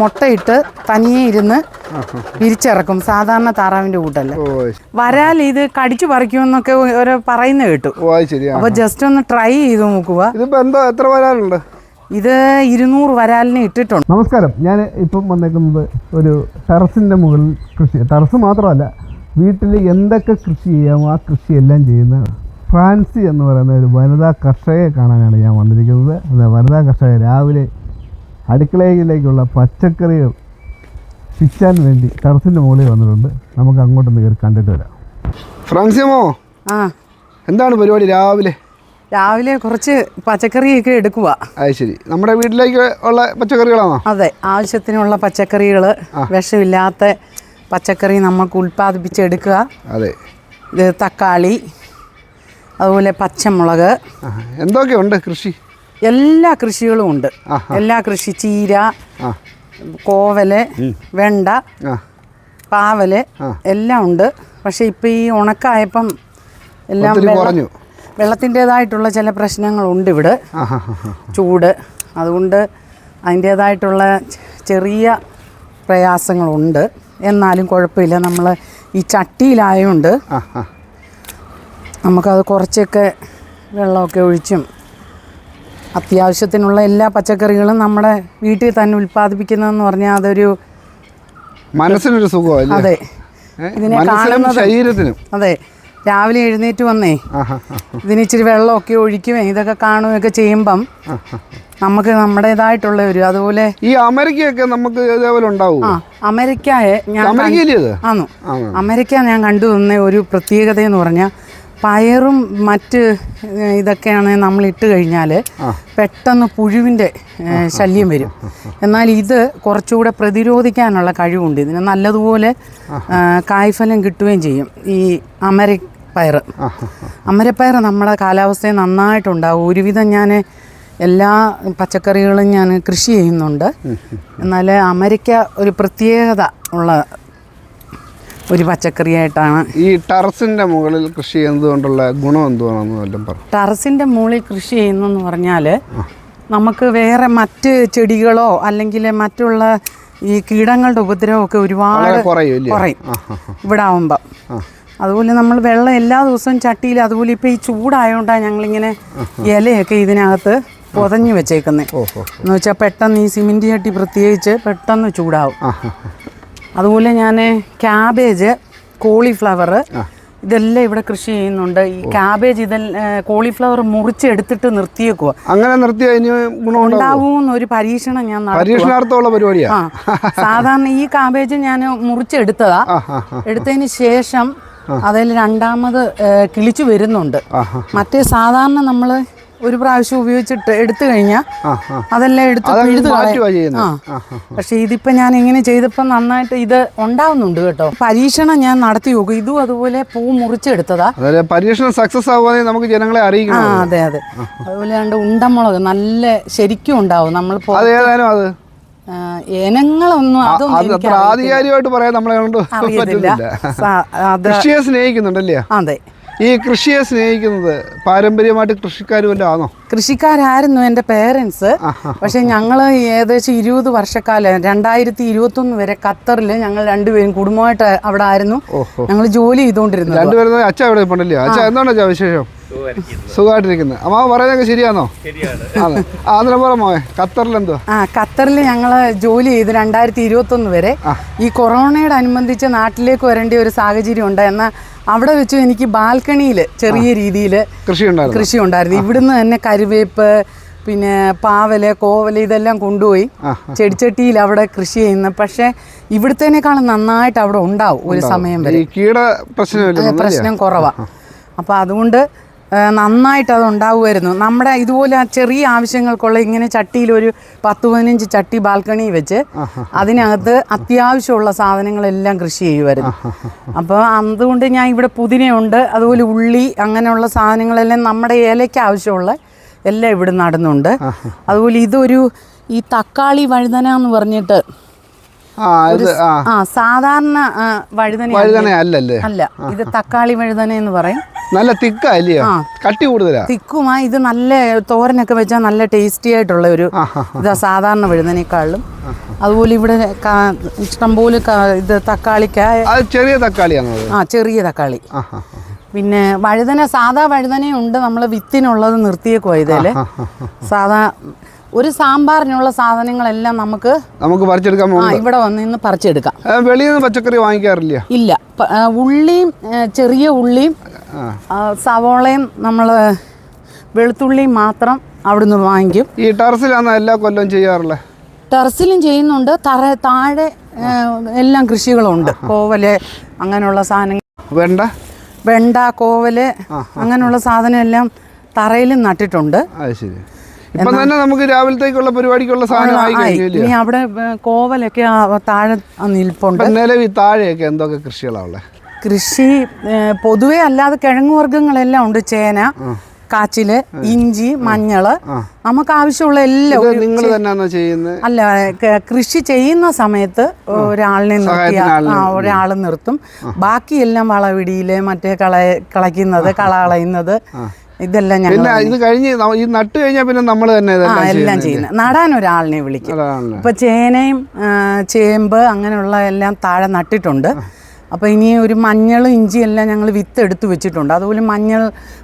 മുട്ടയിട്ട് തനിയെ ഇരുന്ന് വിരിച്ചിറക്കും. സാധാരണ താറാവിന്റെ കൂട്ടല്ല. വരാൽ ഇത് കടിച്ചു പറിക്കുമെന്നൊക്കെ ഓരോ പറയുന്ന കേട്ടു. അപ്പൊ ജസ്റ്റ് ഒന്ന് ട്രൈ ചെയ്ത് നോക്കുക. ഇതിപ്പോ എന്താ എത്ര വരാലുണ്ട്? ഇത് ഇരുന്നൂറ് വരാലിന് ഇട്ടിട്ടുണ്ട്. നമസ്കാരം. ഞാൻ ഇപ്പം വന്നേക്കുന്നത് ഒരു ടെറസിന്റെ മുകളിൽ കൃഷി. ടെറസ് മാത്രമല്ല വീട്ടിൽ എന്തൊക്കെ കൃഷി ചെയ്യാമോ ആ കൃഷിയെല്ലാം ചെയ്യുന്ന ഫ്രാൻസി എന്ന് പറയുന്ന ഒരു വനിതാ കർഷകയെ കാണാനാണ് ഞാൻ വന്നിരിക്കുന്നത്. അത് വനിതാ കർഷക രാവിലെ അടുക്കളയിലേക്കുള്ള പച്ചക്കറികൾ പിച്ചാൻ വേണ്ടി ടെറസിന്റെ മുകളിൽ വന്നിട്ടുണ്ട്. നമുക്ക് അങ്ങോട്ടൊന്ന് കയറി കണ്ടിട്ട് വരാം. ഫ്രാൻസിയമോ ആ. എന്താണ് പരിപാടി രാവിലെ? രാവിലെ കുറച്ച് പച്ചക്കറിയൊക്കെ എടുക്കുക അത് ശരി. നമ്മുടെ വീട്ടിലേക്ക് ഉള്ള പച്ചക്കറികളാണോ? അതെ ആവശ്യത്തിനുള്ള പച്ചക്കറികൾ വിഷമില്ലാത്ത പച്ചക്കറി നമുക്ക് ഉൽപ്പാദിപ്പിച്ചെടുക്കുക അതെ. ഇത് തക്കാളി അതുപോലെ പച്ചമുളക്. എന്തൊക്കെയുണ്ട് കൃഷി? എല്ലാ കൃഷികളും ഉണ്ട്. എല്ലാ കൃഷി ചീര കോവൽ വെണ്ട പാവൽ. എല്ലാം ഉണ്ട്. പക്ഷേ ഇപ്പം ഈ ഉണക്കായപ്പം എല്ലാം കുറഞ്ഞു. വെള്ളത്തിന്റെതായിട്ടുള്ള ചില പ്രശ്നങ്ങളുണ്ട് ഇവിടെ. ചൂട്. അതുകൊണ്ട് അതിന്റേതായിട്ടുള്ള ചെറിയ പ്രയാസങ്ങളുണ്ട്. എന്നാലും കുഴപ്പമില്ല. നമ്മൾ ഈ ചട്ടിയിലായതുകൊണ്ട് നമുക്കത് കുറച്ചൊക്കെ വെള്ളമൊക്കെ ഒഴിച്ചും അത്യാവശ്യത്തിനുള്ള എല്ലാ പച്ചക്കറികളും നമ്മുടെ വീട്ടിൽ തന്നെ ഉൽപ്പാദിപ്പിക്കുന്നതെന്ന് പറഞ്ഞാൽ അതൊരു മനസ്സിനൊരു സുഖമല്ലേ അതെ. ഇതിനെ കാണുന്നത് ശരീരത്തിനും. അതെ. രാവിലെ എഴുന്നേറ്റ് വന്നേ. ഇതിന് ഇച്ചിരി വെള്ളമൊക്കെ ഒഴിക്കുകയും ഇതൊക്കെ കാണുകയൊക്കെ ചെയ്യുമ്പം. നമുക്ക് നമ്മുടേതായിട്ടുള്ള ഒരു അതുപോലെ ഈ അമേരിക്കയൊക്കെ നമുക്ക് ഇതേപോലെ ഉണ്ടാവൂ ആ അമേരിക്കയെ ഞാൻ ആന്നു. അമേരിക്ക ഞാൻ കണ്ടു തന്ന ഒരു പ്രത്യേകത എന്ന് പറഞ്ഞാൽ പയറും മറ്റ് ഇതൊക്കെയാണ് നമ്മൾ ഇട്ട് കഴിഞ്ഞാൽ പെട്ടെന്ന് പുഴുവിന്റെ ശല്യം വരും. എന്നാൽ ഇത് കുറച്ചുകൂടെ പ്രതിരോധിക്കാനുള്ള കഴിവുണ്ട്. ഇതിന് നല്ലതുപോലെ കായ്ഫലം കിട്ടുകയും ചെയ്യും. ഈ അമര പയർ അമരപ്പയർ നമ്മുടെ കാലാവസ്ഥയിൽ നന്നായിട്ടുണ്ടാവും. ഒരുവിധം ഞാൻ എല്ലാ പച്ചക്കറികളും ഞാൻ കൃഷി ചെയ്യുന്നുണ്ട്. എന്നാൽ അമരയ്ക്ക ഒരു പ്രത്യേകത ഉള്ള ഒരു പച്ചക്കറിയായിട്ടാണ്. ഈ ടെറസിന്റെ മുകളിൽ കൃഷി ചെയ്യുന്നത് കൊണ്ടുള്ള ഗുണം എന്തുവാണെന്ന് വല്ലതും പറഞ്ഞു ടെറസിന്റെ മുകളിൽ കൃഷി ചെയ്യുന്നെന്ന് പറഞ്ഞാൽ നമുക്ക് വേറെ മറ്റ് ചെടികളോ അല്ലെങ്കിൽ മറ്റുള്ള ഈ കീടങ്ങളുടെ ഉപദ്രവമൊക്കെ ഒരുപാട് കുറയും ഇവിടെ ആവുമ്പോൾ അതുപോലെ നമ്മൾ വെള്ളം എല്ലാ ദിവസവും ചട്ടിയിൽ അതുപോലെ ഇപ്പോൾ ഈ ചൂടായതുകൊണ്ടാണ് ഞങ്ങളിങ്ങനെ ഇലയൊക്കെ ഇതിനകത്ത് പൊതഞ്ഞു വെച്ചേക്കുന്നത് എന്ന് വെച്ചാൽ പെട്ടെന്ന് ഈ സിമെന്റ് ചട്ടി പ്രത്യേകിച്ച് പെട്ടെന്ന് ചൂടാവും. അതുപോലെ ഞാൻ ക്യാബേജ് കോളിഫ്ലവർ ഇതെല്ലാം ഇവിടെ കൃഷി ചെയ്യുന്നുണ്ട്. ഈ ക്യാബേജ് ഇതെല്ലാം കോളിഫ്ലവർ മുറിച്ചെടുത്തിട്ട് നിർത്തിയേക്കുക അങ്ങനെ നിർത്തിയ ഒരു പരീക്ഷണം ഞാൻ പരീക്ഷണാർത്ഥമുള്ള സാധാരണ ഈ കാബേജ് ഞാൻ മുറിച്ചെടുത്തതാ എടുത്തതിന് ശേഷം അതിൽ രണ്ടാമത് കിളിച്ചു വരുന്നുണ്ട്. മറ്റേ സാധാരണ നമ്മൾ ഒരു പ്രാവശ്യം ഉപയോഗിച്ചിട്ട് എടുത്തു കഴിഞ്ഞാൽ ആ ആ. അതെല്ലാം എടുത്ത് പക്ഷേ ആ. ആ ആ ഇതിപ്പോ ഞാൻ ഇങ്ങനെ ചെയ്തപ്പോൾ നന്നായിട്ട് ഇത് ഉണ്ടാവുന്നുണ്ട് കേട്ടോ. പരീക്ഷണം ഞാൻ നടത്തി നോക്കും. ഇതും അതുപോലെ പൂ മുറിച്ചെടുത്തതാ. പരീക്ഷണം സക്സസ് ആവുകയാണെങ്കിൽ നമുക്ക് ജനങ്ങളെ ആ അറിയിക്കണം അതെ അതെ. അതുപോലെ രണ്ട് ഉണ്ടമുളക് നല്ല ശരിക്കും ഉണ്ടാവും. നമ്മൾ അത് ഇനങ്ങളൊന്നും അതൊന്നും ആധികാരികമായിട്ട് പറയാൻ നമ്മളെ കൊണ്ട് അറിയത്തില്ല. കൃഷിയെ സ്നേഹിക്കുന്നുണ്ടല്ലേ? അതെ. ഈ കൃഷിയെ സ്നേഹിക്കുന്നത് പാരമ്പര്യമായിട്ട് കൃഷിക്കാർ വല്ല ആണോ? കൃഷിക്കാരായിരുന്നു എന്റെ പേരൻസ്. പക്ഷെ ഞങ്ങൾ ഏകദേശം ഇരുപത് വർഷക്കാലം രണ്ടായിരത്തി ഇരുപത്തി ഒന്ന് വരെ ഖത്തറിൽ ഞങ്ങൾ രണ്ടുപേരും കുടുംബമായിട്ട് അവിടെ ആയിരുന്നു. ഞങ്ങൾ ജോലി ചെയ്തുകൊണ്ടിരുന്നത്. രണ്ടുപേരും അച്ഛൻ എവിടെ പോണ്ടല്ലേ അച്ഛൻ എന്താണ് അച്ഛാ വിശേഷം? സുഖമായിട്ടിരിക്കുന്നത് അമ്മ പറയുന്നതൊക്കെ ശരിയാണോ. അതെ ആ അതിനെ പറ മോയെ ഖത്തറിൽ എന്തോ? ആ ഖത്തറിൽ ഞങ്ങൾ ജോലി ചെയ്ത് രണ്ടായിരത്തി ഇരുപത്തൊന്ന് വരെ ഈ കൊറോണയോട് അനുബന്ധിച്ച് നാട്ടിലേക്ക് വരേണ്ട ഒരു സാഹചര്യം ഉണ്ട് എന്നാൽ അവിടെ വെച്ച് എനിക്ക് ബാൽക്കണിയിൽ ചെറിയ രീതിയിൽ കൃഷി ഉണ്ടായിരുന്നു കൃഷി ഉണ്ടായിരുന്നു ഇവിടുന്ന് തന്നെ കരുവേപ്പ് പിന്നെ പാവൽ കോവൽ ഇതെല്ലാം കൊണ്ടുപോയി ചെടിച്ചട്ടിയിൽ അവിടെ കൃഷി ചെയ്യുന്ന. പക്ഷേ ഇവിടുത്തേനേക്കാളും നന്നായിട്ട് അവിടെ ഉണ്ടാവും ഒരു സമയം വരെ. ഈ കീട പ്രശ്നമില്ല പ്രശ്നം കുറവാണ് അപ്പോൾ അതുകൊണ്ട് നന്നായിട്ട് അത് ഉണ്ടാവുമായിരുന്നു. നമ്മുടെ ഇതുപോലെ ചെറിയ ആവശ്യങ്ങൾക്കുള്ള ഇങ്ങനെ ചട്ടിയിൽ ഒരു പത്ത് പതിനഞ്ച് ചട്ടി ബാൽക്കണി വെച്ച് അതിനകത്ത് അത്യാവശ്യമുള്ള സാധനങ്ങളെല്ലാം കൃഷി ചെയ്യുമായിരുന്നു. അപ്പോൾ അതുകൊണ്ട് ഞാൻ ഇവിടെ പുതിനയുണ്ട് അതുപോലെ ഉള്ളി അങ്ങനെയുള്ള സാധനങ്ങളെല്ലാം നമ്മുടെ ഏലയ്ക്ക് ആവശ്യമുള്ള എല്ലാം ഇവിടെ നടന്നുണ്ട്. അതുപോലെ ഇതൊരു ഈ തക്കാളി വഴുതന എന്ന് പറഞ്ഞിട്ട് ആ സാധാരണ വഴുതന അല്ലല്ലേ? അല്ല ഇത് തക്കാളി വഴുതന എന്ന് പറയും. നല്ല തിക്ക അല്ലയോ? കട്ടി കൂടുതലാ? തിക്കുമാ ഇത് നല്ല തോരനൊക്കെ വെച്ചാൽ നല്ല ടേസ്റ്റി ആയിട്ടുള്ള ഒരു ഇതാ സാധാരണ വഴുതനേക്കാളും അതുപോലെ ഇവിടെ ഇഷ്ടംപോലെ ഇത് തക്കാളിക്കായ ചെറിയ തക്കാളിയാണോ ആ ചെറിയ തക്കാളി. പിന്നെ വഴുതന സാധാ വഴുതനയുണ്ട് നമ്മൾ വിത്തിനുള്ളത് നിർത്തിയേക്കുവാ ഇതിൽ സാധാ ഒരു സാമ്പാറിനുള്ള സാധനങ്ങളെല്ലാം നമുക്ക് നമുക്ക് പറിച്ചെടുക്കാൻ ഇവിടെ വന്ന് ഇന്ന് പറിച്ചെടുക്കാം. വെളിയിൽ നിന്ന് പച്ചക്കറി വാങ്ങിക്കാറില്ല? ഇല്ല. ഉള്ളിയും ചെറിയ ഉള്ളിയും സവോളയും നമ്മൾ വെളുത്തുള്ളിയും മാത്രം അവിടുന്ന് വാങ്ങിക്കും. ഈ ടെറസിലാണ് എല്ലാ കൊല്ലം ചെയ്യാറുള്ളത് ടെറസിലും ചെയ്യുന്നുണ്ട്. തറ താഴെ എല്ലാം കൃഷികളുണ്ട്. കോവൽ അങ്ങനെയുള്ള സാധനങ്ങൾ. വെണ്ട? വെണ്ട കോവൽ അങ്ങനെയുള്ള സാധനം എല്ലാം തറയിലും നട്ടിട്ടുണ്ട്. അത് ശരി. ഇപ്പം തന്നെ നമുക്ക് രാവിലത്തേക്കുള്ള പരിപാടിക്കുള്ള സാധനം ഇനി അവിടെ കോവലൊക്കെ താഴെ നിൽപ്പുണ്ട്. നിലവിൽ താഴെയൊക്കെ എന്തൊക്കെ കൃഷികളാണ് ഉള്ളത് കൃഷി പൊതുവേ അല്ലാതെ കിഴങ്ങ് വർഗങ്ങളെല്ലാം ഉണ്ട്. ചേന കാച്ചിൽ ഇഞ്ചി മഞ്ഞൾ. നമുക്ക് ആവശ്യമുള്ള എല്ലാം നിങ്ങൾ തന്നെയാണോ ചെയ്യുന്നത് അല്ല കൃഷി ചെയ്യുന്ന സമയത്ത് ഒരാളിനെ നിർത്തി ആ ഒരാൾ നിർത്തും. ബാക്കിയെല്ലാം വളവിടിയിൽ മറ്റേ കള കളയ്ക്കുന്നത് കള കളയുന്നത്. ഇതെല്ലാം ഞങ്ങൾ പിന്നെ ഇത് കഴിഞ്ഞ് ഈ നട്ട് കഴിഞ്ഞാൽ പിന്നെ നമ്മൾ തന്നെ എല്ലാം ചെയ്യുന്നത് നടാൻ ഒരാളിനെ വിളിക്കും. ഇപ്പൊ ചേനയും ചേമ്പ് അങ്ങനെയുള്ള എല്ലാം താഴെ നട്ടിട്ടുണ്ട്. അപ്പോൾ ഇനി ഒരു മഞ്ഞളും ഇഞ്ചിയും എല്ലാം ഞങ്ങൾ വിത്ത് എടുത്തു വെച്ചിട്ടുണ്ട്. അതുപോലെ മഞ്ഞൾ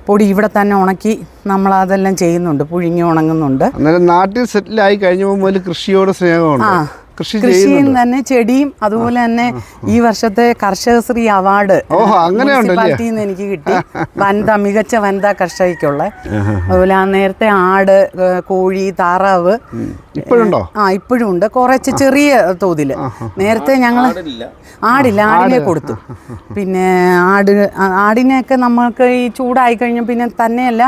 പൊടി ഇവിടെ തന്നെ ഉണക്കി നമ്മൾ അതെല്ലാം ചെയ്യുന്നുണ്ട്. പുഴുങ്ങി ഉണങ്ങുന്നുണ്ട്. നാട്ടിൽ സെറ്റിലായി കഴിഞ്ഞപ്പോൾ കഴിഞ്ഞ കൃഷിയോട് സ്നേഹമാണ് കൃഷിയും തന്നെ ചെടിയും അതുപോലെ തന്നെ ഈ വർഷത്തെ കർഷകശ്രീ അവാർഡ് ഓഹോ, അങ്ങനെ ഉണ്ടല്ലേ? മുനിസിപ്പാലിറ്റിയിൽ നിന്ന് എനിക്ക് കിട്ടി. വനിത മികച്ച വനിതാ കർഷകയ്ക്കുള്ള. അതുപോലെ ആ നേരത്തെ ആട് കോഴി താറാവ് ഇപ്പോഴുണ്ടോ? ആ ഇപ്പോഴും ഉണ്ട് കുറച്ച് ചെറിയ തോതിൽ നേരത്തെ ഞങ്ങൾ ആടില്ല. ആടിനെ കൊടുത്തു. പിന്നെ ആട് ആടിനെയൊക്കെ നമ്മൾക്ക് ഈ ചൂടായി കഴിഞ്ഞ പിന്നെ തന്നെയല്ല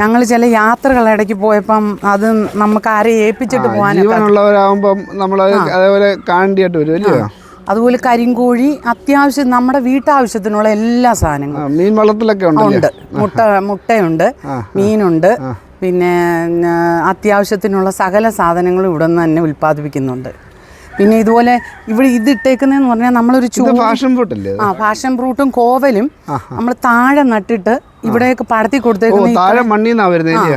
ഞങ്ങൾ ചില യാത്രകൾ ഇടയ്ക്ക് പോയപ്പം അത് നമുക്ക് ആരെ ഏൽപ്പിച്ചിട്ട് പോകാനൊക്കെ ജീവനുള്ളവരാകുമ്പം നമ്മൾ അതേപോലെ കാണ്ടിയായിട്ട് വരും അല്ലേ? അതുപോലെ കരിങ്കോഴി അത്യാവശ്യം നമ്മുടെ വീട്ടാവശ്യത്തിനുള്ള എല്ലാ സാധനങ്ങളും. മീൻ വള്ളത്തിലൊക്കെ ഉണ്ട്. മുട്ട മുട്ടയുണ്ട് മീനുണ്ട് പിന്നെ അത്യാവശ്യത്തിനുള്ള സകല സാധനങ്ങളും ഇവിടെ നിന്ന് തന്നെ ഉൽപ്പാദിപ്പിക്കുന്നുണ്ട്. പിന്നെ ഇതുപോലെ ഇവിടെ ഇത് ഇട്ടേക്കുന്നതെന്ന് പറഞ്ഞാൽ നമ്മളൊരു ഫാഷൻ ഫ്രൂട്ട് അല്ലേ ആ ഫാഷൻ ഫ്രൂട്ടും കോവലും നമ്മൾ താഴെ നട്ടിട്ട് ഇവിടെയൊക്കെ പടത്തി കൊടുത്തേക്കുന്നത് താഴെ വരുന്നത്.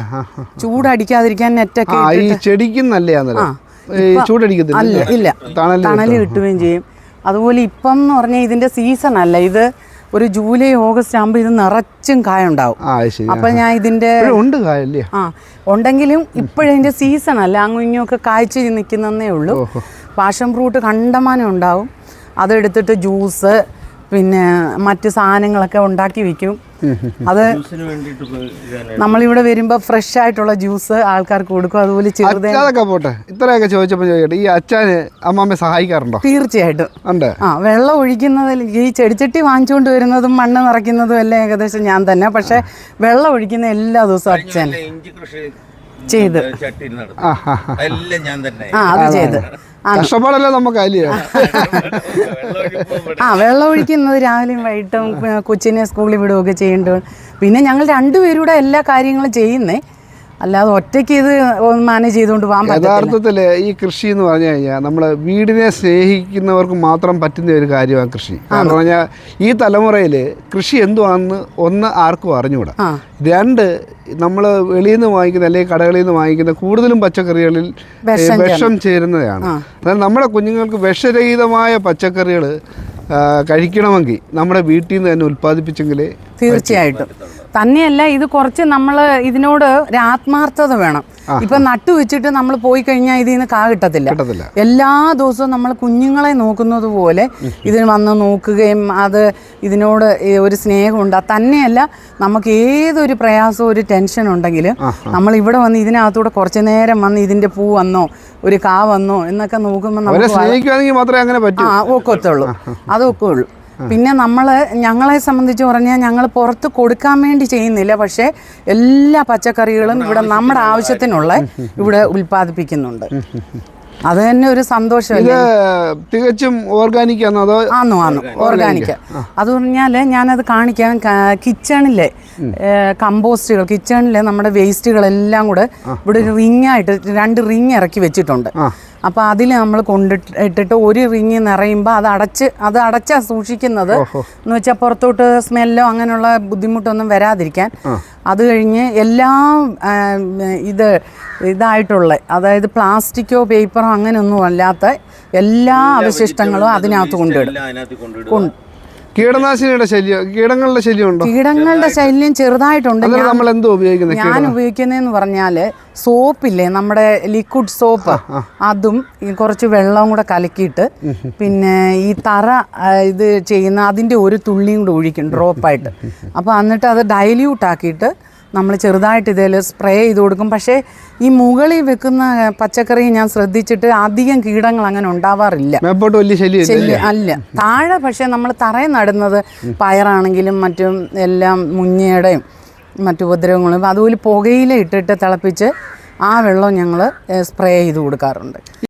ചൂടടിക്കാതിരിക്കാൻ നെറ്റൊക്കെ ചെടിക്കും ഈ ചൂടടിക്കത്തില്ല? ഇല്ല. തണൽ തണൽ കിട്ടുകയും ചെയ്യും. അതുപോലെ ഇപ്പം എന്ന് പറഞ്ഞാൽ ഇതിന്റെ സീസൺ അല്ല. ഇത് ഒരു ജൂലൈ ഓഗസ്റ്റ് ആകുമ്പോൾ ഇത് നിറച്ചും കായ ഉണ്ടാവും അപ്പം ഞാൻ ഇതിന്റെ ഉണ്ട് കായല്ലേ? ആ ഉണ്ടെങ്കിലും ഇപ്പോഴതിന്റെ സീസൺ അല്ല. അങ്ങും ഇങ്ങുമൊക്കെ കായ്ച്ച് നിൽക്കുന്നേ ഉള്ളൂ. പാഷൻ ഫ്രൂട്ട് കണ്ടമാനം ഉണ്ടാവും. അതെടുത്തിട്ട് ജ്യൂസ് പിന്നെ മറ്റു സാധനങ്ങളൊക്കെ ഉണ്ടാക്കി വിൽക്കും അത് നമ്മളിവിടെ വരുമ്പോൾ ഫ്രഷ് ആയിട്ടുള്ള ജ്യൂസ് ആൾക്കാർക്ക് കൊടുക്കും. അതുപോലെ ചെറുതൊക്കെ പോട്ടെ. ഇത്രയൊക്കെ ചോദിച്ചപ്പോൾ ചോദിക്കട്ടെ. ഈ അച്ഛന് അമ്മമ്മ സഹായിക്കാറുണ്ടോ? തീർച്ചയായിട്ടും. ഉണ്ട്. ആ വെള്ളം ഒഴിക്കുന്നതിൽ ഈ ചെടിച്ചട്ടി വാങ്ങിച്ചുകൊണ്ട് വരുന്നതും മണ്ണ് നിറയ്ക്കുന്നതും എല്ലാം ഏകദേശം ഞാൻ തന്നെ. പക്ഷെ വെള്ളം ഒഴിക്കുന്ന എല്ലാ ദിവസവും അച്ഛൻ ചെയ്ത്. ആ അത്. ചെയ്ത്. കഷ്ടപ്പാടല്ലേ നമുക്ക് അല്ലയോ ആ വെള്ളം ഒഴിക്കുന്നത് രാവിലെയും വൈകിട്ടും കൊച്ചിനെ സ്കൂളിൽ വിടുകയൊക്കെ ചെയ്യേണ്ടത്. പിന്നെ ഞങ്ങൾ രണ്ടുപേരും കൂടെ എല്ലാ കാര്യങ്ങളും ചെയ്യുന്നേ. അല്ലാതെ ഒറ്റയ്ക്ക് ഇത് മാനേജ് ചെയ്തുകൊണ്ട് പോകാൻ യഥാർത്ഥത്തിൽ ഈ കൃഷി എന്ന് പറഞ്ഞു കഴിഞ്ഞാൽ നമ്മൾ വീടിനെ സ്നേഹിക്കുന്നവർക്ക് മാത്രം പറ്റുന്ന ഒരു കാര്യമാണ് കൃഷി. കാരണം പറഞ്ഞാൽ ഈ തലമുറയിൽ കൃഷി എന്തുവാണെന്ന് ഒന്ന് ആർക്കും അറിഞ്ഞുകൂടാ. രണ്ട് നമ്മൾ വെളിയിൽ നിന്ന് വാങ്ങിക്കുന്ന അല്ലെങ്കിൽ കടകളിൽ നിന്ന് വാങ്ങിക്കുന്ന കൂടുതലും പച്ചക്കറികളിൽ വിഷം വിഷം ചേരുന്നതാണ്. അതായത് നമ്മുടെ കുഞ്ഞുങ്ങൾക്ക് വിഷരഹിതമായ പച്ചക്കറികൾ കഴിക്കണമെങ്കിൽ നമ്മുടെ വീട്ടിൽ നിന്ന് തന്നെ ഉൽപ്പാദിപ്പിച്ചെങ്കിലേ തീർച്ചയായിട്ടും. തന്നെയല്ല ഇത് കുറച്ച് നമ്മൾ ഇതിനോട് ഒരു ആത്മാർത്ഥത വേണം. ഇപ്പൊ നട്ടു വെച്ചിട്ട് നമ്മൾ പോയി കഴിഞ്ഞാൽ ഇതിൽ നിന്ന് കാ കിട്ടത്തില്ല. എല്ലാ ദിവസവും നമ്മൾ കുഞ്ഞുങ്ങളെ നോക്കുന്നത് പോലെ ഇതിന് വന്ന് നോക്കുകയും അത് ഇതിനോട് ഒരു സ്നേഹമുണ്ട്. തന്നെയല്ല നമുക്ക് ഏതൊരു പ്രയാസവും ഒരു ടെൻഷൻ ഉണ്ടെങ്കിൽ നമ്മൾ ഇവിടെ വന്ന് ഇതിനകത്തൂടെ കുറച്ചു നേരം വന്ന് ഇതിന്റെ പൂ വന്നോ ഒരു കാ വന്നോ എന്നൊക്കെ നോക്കുമ്പോൾ നമ്മൾ നമുക്ക് വള- സ്നേഹിക്കുകയാണെങ്കിൽ മാത്രമേ അങ്ങനെ പറ്റൂ. ആ ഒക്കത്തുള്ളൂ. അതൊക്കെ ഉള്ളൂ. പിന്നെ നമ്മൾ ഞങ്ങളെ സംബന്ധിച്ച് പറഞ്ഞാൽ ഞങ്ങൾ പുറത്ത് കൊടുക്കാൻ വേണ്ടി ചെയ്യുന്നില്ല. പക്ഷേ എല്ലാ പച്ചക്കറികളും ഇവിടെ നമ്മുടെ ആവശ്യത്തിനുള്ള ഇവിടെ ഉൽപ്പാദിപ്പിക്കുന്നുണ്ട്. അത് തന്നെ ഒരു സന്തോഷം തികച്ചും ഓർഗാനിക് ആണോ ആന്നു ആന്നു. ഓർഗാനിക് അത് പറഞ്ഞാൽ ഞാനത് കാണിക്കാൻ കിച്ചണിലെ കമ്പോസ്റ്റുകൾ കിച്ചണിലെ നമ്മുടെ വേസ്റ്റുകളെല്ലാം കൂടെ ഇവിടെ ഒരു റിങ് ആയിട്ട് രണ്ട് റിങ് ഇറക്കി വെച്ചിട്ടുണ്ട്. അപ്പോൾ അതിൽ നമ്മൾ കൊണ്ടിട്ട് ഇട്ടിട്ട് ഒരു റിങ് നിറയുമ്പോൾ അത് അടച്ച് അത് അടച്ചാ സൂക്ഷിക്കുന്നത്. എന്ന് വെച്ചാൽ പുറത്തോട്ട് സ്മെല്ലോ അങ്ങനെയുള്ള ബുദ്ധിമുട്ടൊന്നും വരാതിരിക്കാൻ. അത് കഴിഞ്ഞ് എല്ലാം ഇത് ഇതായിട്ടുള്ള അതായത് പ്ലാസ്റ്റിക്കോ പേപ്പറോ അങ്ങനെയൊന്നും അല്ലാത്ത എല്ലാ അവശിഷ്ടങ്ങളും അതിനകത്ത് കൊണ്ടിടും കീടനാശിനിയുടെ ശല്യം കീടങ്ങളുടെ ശല്യം ഉണ്ടോ കീടങ്ങളുടെ ശല്യം ചെറുതായിട്ടുണ്ട്. നമ്മൾ എന്തോ ഉപയോഗിക്കുന്നത് ഞാൻ ഉപയോഗിക്കുന്നതെന്ന് പറഞ്ഞാൽ സോപ്പില്ലേ നമ്മുടെ ലിക്വിഡ് സോപ്പ് അതും കുറച്ച് വെള്ളവും കൂടെ കലക്കിയിട്ട് പിന്നെ ഈ തറ ഇത് ചെയ്യുന്ന അതിന്റെ ഒരു തുള്ളിയും കൂടെ ഒഴിക്കും ഡ്രോപ്പായിട്ട് അപ്പോൾ എന്നിട്ട് അത് ഡൈല്യൂട്ട് ആക്കിയിട്ട് നമ്മൾ ചെറുതായിട്ട് ഇതിൽ സ്പ്രേ ചെയ്ത് കൊടുക്കും. പക്ഷേ ഈ മുകളിൽ വെക്കുന്ന പച്ചക്കറി ഞാൻ ശ്രദ്ധിച്ചിട്ട് അധികം കീടങ്ങൾ അങ്ങനെ ഉണ്ടാവാറില്ല. അല്ല. താഴെ പക്ഷേ നമ്മൾ തറയിൽ നടുന്നത് പയറാണെങ്കിലും മറ്റും എല്ലാം മുഞ്ഞയുടെയും മറ്റു ഉപദ്രവങ്ങളും അതുപോലെ പുകയില ഇട്ടിട്ട് തിളപ്പിച്ച് ആ വെള്ളം ഞങ്ങൾ സ്പ്രേ ചെയ്ത് കൊടുക്കാറുണ്ട്.